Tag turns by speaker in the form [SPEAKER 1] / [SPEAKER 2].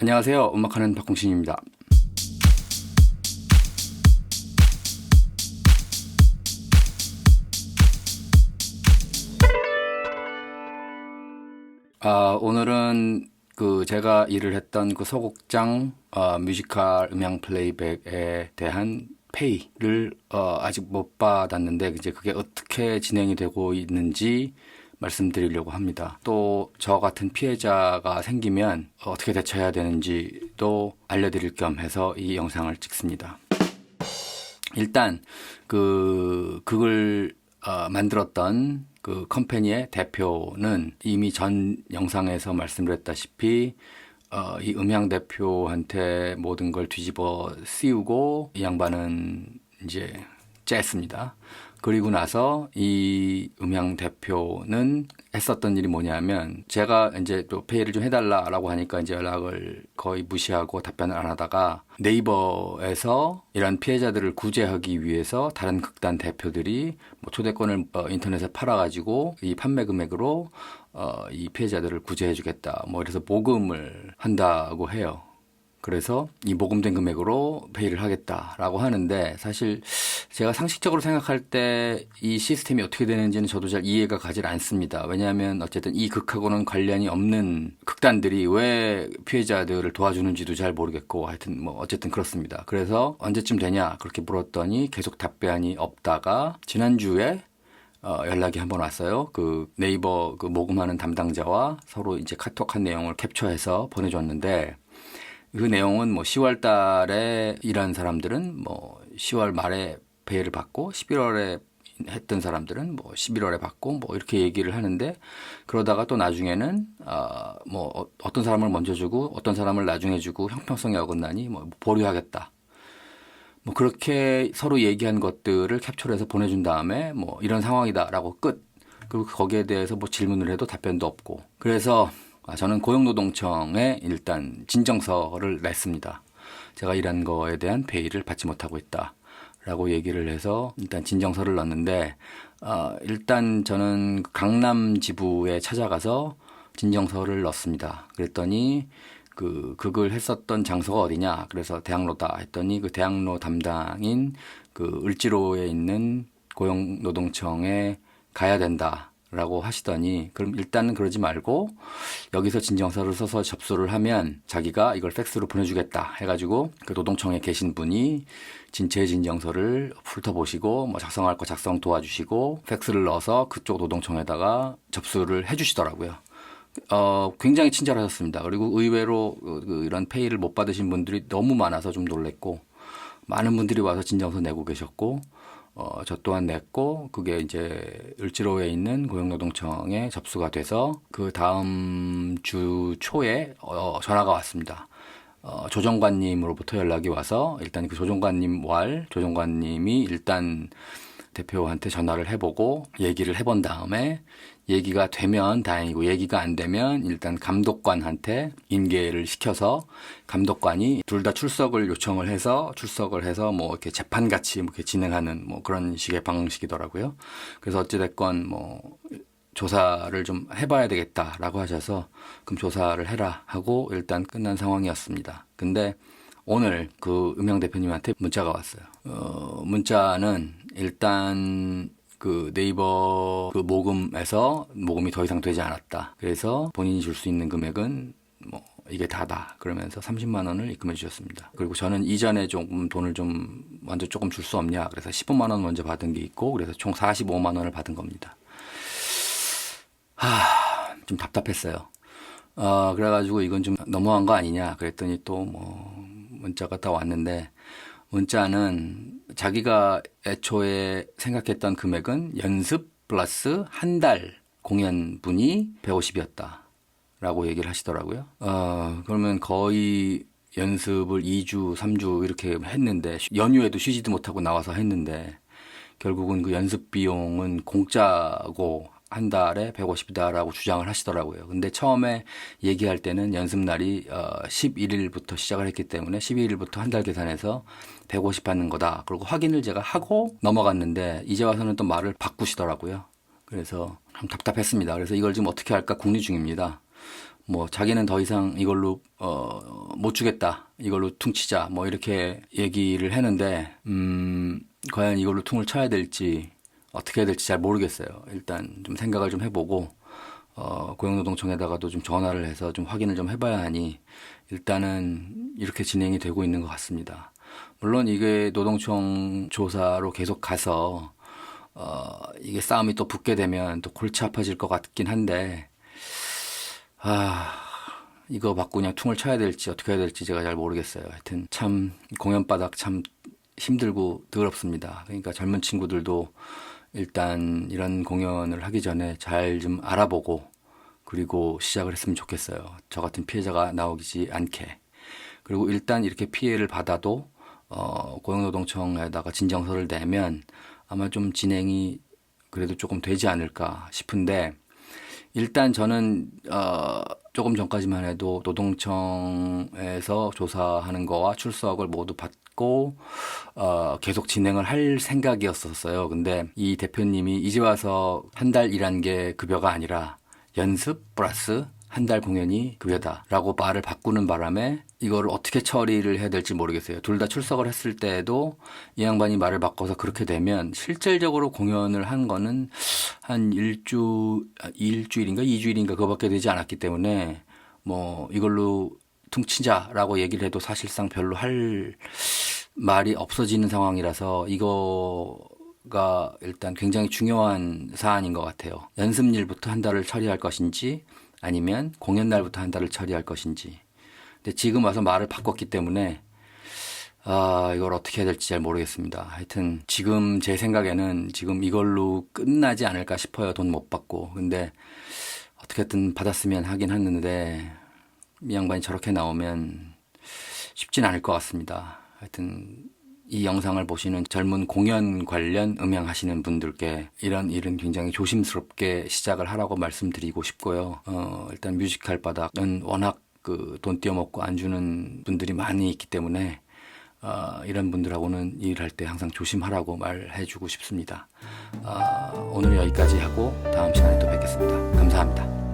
[SPEAKER 1] 안녕하세요. 음악하는 박공신입니다. 아, 오늘은 그 제가 일을 했던 그 소극장 어, 뮤지컬 음향 플레이백에 대한 페이를 어, 아직 못 받았는데 이제 그게 어떻게 진행이 되고 있는지 말씀드리려고 합니다. 또 저 같은 피해자가 생기면 어떻게 대처해야 되는지도 알려드릴 겸 해서 이 영상을 찍습니다. 일단 그 그걸 어, 만들었던 그 컴퍼니의 대표는 이미 전 영상에서 말씀드렸다시피 어, 이 음향 대표한테 모든 걸 뒤집어 씌우고 이 양반은 이제 쨌습니다. 그리고 나서 이 음향 대표는 했었던 일이 뭐냐면 제가 이제 또 페이를 좀 해달라라고 하니까 이제 연락을 거의 무시하고 답변을 안 하다가 네이버에서 이런 피해자들을 구제하기 위해서 다른 극단 대표들이 뭐 초대권을 어, 인터넷에 팔아가지고 이 판매 금액으로 어, 이 피해자들을 구제해주겠다 뭐 이래서 모금을 한다고 해요. 그래서 이 모금된 금액으로 페이를 하겠다라고 하는데 사실 제가 상식적으로 생각할 때 이 시스템이 어떻게 되는지는 저도 잘 이해가 가질 않습니다. 왜냐하면 어쨌든 이 극하고는 관련이 없는 극단들이 왜 피해자들을 도와주는지도 잘 모르겠고 하여튼 뭐 어쨌든 그렇습니다. 그래서 언제쯤 되냐 그렇게 물었더니 계속 답변이 없다가 지난주에 어, 연락이 한 번 왔어요. 그 네이버 그 모금하는 담당자와 서로 이제 카톡한 내용을 캡처해서 보내줬는데 그 내용은 뭐 10월 달에 일한 사람들은 뭐 10월 말에 페이를 받고 11월에 했던 사람들은 뭐 11월에 받고 뭐 이렇게 얘기를 하는데 그러다가 또 나중에는 아뭐 어, 어떤 사람을 먼저 주고 어떤 사람을 나중에 주고 형평성이 어긋나니 뭐 보류하겠다. 뭐 그렇게 서로 얘기한 것들을 캡처해서 보내준 다음에 뭐 이런 상황이다라고 끝. 그리고 거기에 대해서 뭐 질문을 해도 답변도 없고. 그래서 아, 저는 고용노동청에 일단 진정서를 냈습니다. 제가 일한 거에 대한 페이를 받지 못하고 있다. 라고 얘기를 해서 일단 진정서를 넣었는데, 어, 일단 저는 강남 지부에 찾아가서 진정서를 넣었습니다. 그랬더니 그, 그걸 했었던 장소가 어디냐. 그래서 대학로다 했더니 그 대학로 담당인 그 을지로에 있는 고용노동청에 가야 된다. 라고 하시더니 그럼 일단은 그러지 말고 여기서 진정서를 써서 접수를 하면 자기가 이걸 팩스로 보내주겠다 해가지고 그 노동청에 계신 분이 진체 진정서를 훑어보시고 뭐 작성할 거 작성 도와주시고 팩스를 넣어서 그쪽 노동청에다가 접수를 해주시더라고요. 어, 굉장히 친절하셨습니다. 그리고 의외로 그 이런 페이를 못 받으신 분들이 너무 많아서 좀 놀랬고 많은 분들이 와서 진정서 내고 계셨고 어, 저 또한 냈고 그게 이제 을지로에 있는 고용노동청에 접수가 돼서 그 다음 주 초에 어, 전화가 왔습니다. 어, 조정관님으로부터 연락이 와서 일단 그 조정관님 왈 조정관님이 일단 대표한테 전화를 해보고 얘기를 해본 다음에 얘기가 되면 다행이고 얘기가 안 되면 일단 감독관한테 인계를 시켜서 감독관이 둘 다 출석을 요청을 해서 출석을 해서 뭐 이렇게 재판 같이 뭐 이렇게 진행하는 뭐 그런 식의 방식이더라고요. 그래서 어찌됐건 뭐 조사를 좀 해봐야 되겠다라고 하셔서 그럼 조사를 해라 하고 일단 끝난 상황이었습니다. 근데 오늘 그 음영 대표님한테 문자가 왔어요. 어, 문자는 일단 그 네이버 그 모금에서 모금이 더 이상 되지 않았다. 그래서 본인이 줄 수 있는 금액은 뭐 이게 다다. 그러면서 30만 원을 입금해 주셨습니다. 그리고 저는 이전에 조금 돈을 좀 먼저 조금 줄 수 없냐. 그래서 15만 원 먼저 받은 게 있고 그래서 총 45만 원을 받은 겁니다. 하, 좀 답답했어요. 어, 그래가지고 이건 좀 너무한 거 아니냐. 그랬더니 또뭐 문자가 다 왔는데 문자는 자기가 애초에 생각했던 금액은 연습 플러스 한 달 공연분이 150이었다. 라고 얘기를 하시더라고요. 어, 그러면 거의 연습을 2주, 3주 이렇게 했는데, 연휴에도 쉬지도 못하고 나와서 했는데, 결국은 그 연습 비용은 공짜고 한 달에 150이다라고 주장을 하시더라고요. 근데 처음에 얘기할 때는 연습 날이 어 11일부터 시작을 했기 때문에 12일부터 한 달 계산해서 150 받는 거다. 그리고 확인을 제가 하고 넘어갔는데 이제 와서는 또 말을 바꾸시더라고요. 그래서 좀 답답했습니다. 그래서 이걸 지금 어떻게 할까 궁리 중입니다. 뭐 자기는 더 이상 이걸로 어못 주겠다. 이걸로 퉁치자. 뭐 이렇게 얘기를 했는데 음, 과연 이걸로 퉁을 쳐야 될지 어떻게 해야 될지 잘 모르겠어요. 일단 좀 생각을 좀 해보고 어, 고용노동청에다가도 좀 전화를 해서 좀 확인을 좀 해봐야 하니 일단은 이렇게 진행이 되고 있는 것 같습니다. 물론 이게 노동청 조사로 계속 가서 어, 이게 싸움이 또 붙게 되면 또 골치 아파질 것 같긴 한데 아 이거 받고 그냥 퉁을 쳐야 될지 어떻게 해야 될지 제가 잘 모르겠어요. 하여튼 참 공연바닥 참 힘들고 더럽습니다. 그러니까 젊은 친구들도 일단 이런 공연을 하기 전에 잘 좀 알아보고 그리고 시작을 했으면 좋겠어요. 저 같은 피해자가 나오지 않게. 그리고 일단 이렇게 피해를 받아도 어, 고용노동청에다가 진정서를 내면 아마 좀 진행이 그래도 조금 되지 않을까 싶은데 일단 저는 어, 조금 전까지만 해도 노동청에서 조사하는 거와 출석을 모두 받 고 어, 계속 진행을 할 생각이었었어요. 근데 이 대표님이 이제 와서 한 달 일한 게 급여가 아니라 연습 플러스 한 달 공연이 급여다라고 말을 바꾸는 바람에 이거를 어떻게 처리를 해야 될지 모르겠어요. 둘 다 출석을 했을 때에도 이 양반이 말을 바꿔서 그렇게 되면 실질적으로 공연을 한 거는 한 일주 일주일인가 이주일인가 그거밖에 되지 않았기 때문에 뭐 이걸로 퉁치자라고 얘기를 해도 사실상 별로 할 말이 없어지는 상황이라서 이거가 일단 굉장히 중요한 사안인 것 같아요. 연습일부터 한 달을 처리할 것인지 아니면 공연 날부터 한 달을 처리할 것인지. 근데 지금 와서 말을 바꿨기 때문에 아, 이걸 어떻게 해야 될지 잘 모르겠습니다. 하여튼 지금 제 생각에는 지금 이걸로 끝나지 않을까 싶어요. 돈 못 받고. 근데 어떻게든 받았으면 하긴 했는데 이 양반이 저렇게 나오면 쉽진 않을 것 같습니다. 하여튼 이 영상을 보시는 젊은 공연 관련 음향하시는 분들께 이런 일은 굉장히 조심스럽게 시작을 하라고 말씀드리고 싶고요. 어, 일단 뮤지컬 바닥은 워낙 그 돈 띄어먹고 안 주는 분들이 많이 있기 때문에 어, 이런 분들하고는 일할 때 항상 조심하라고 말해주고 싶습니다. 어, 오늘 여기까지 하고 다음 시간에 또 뵙겠습니다. 감사합니다.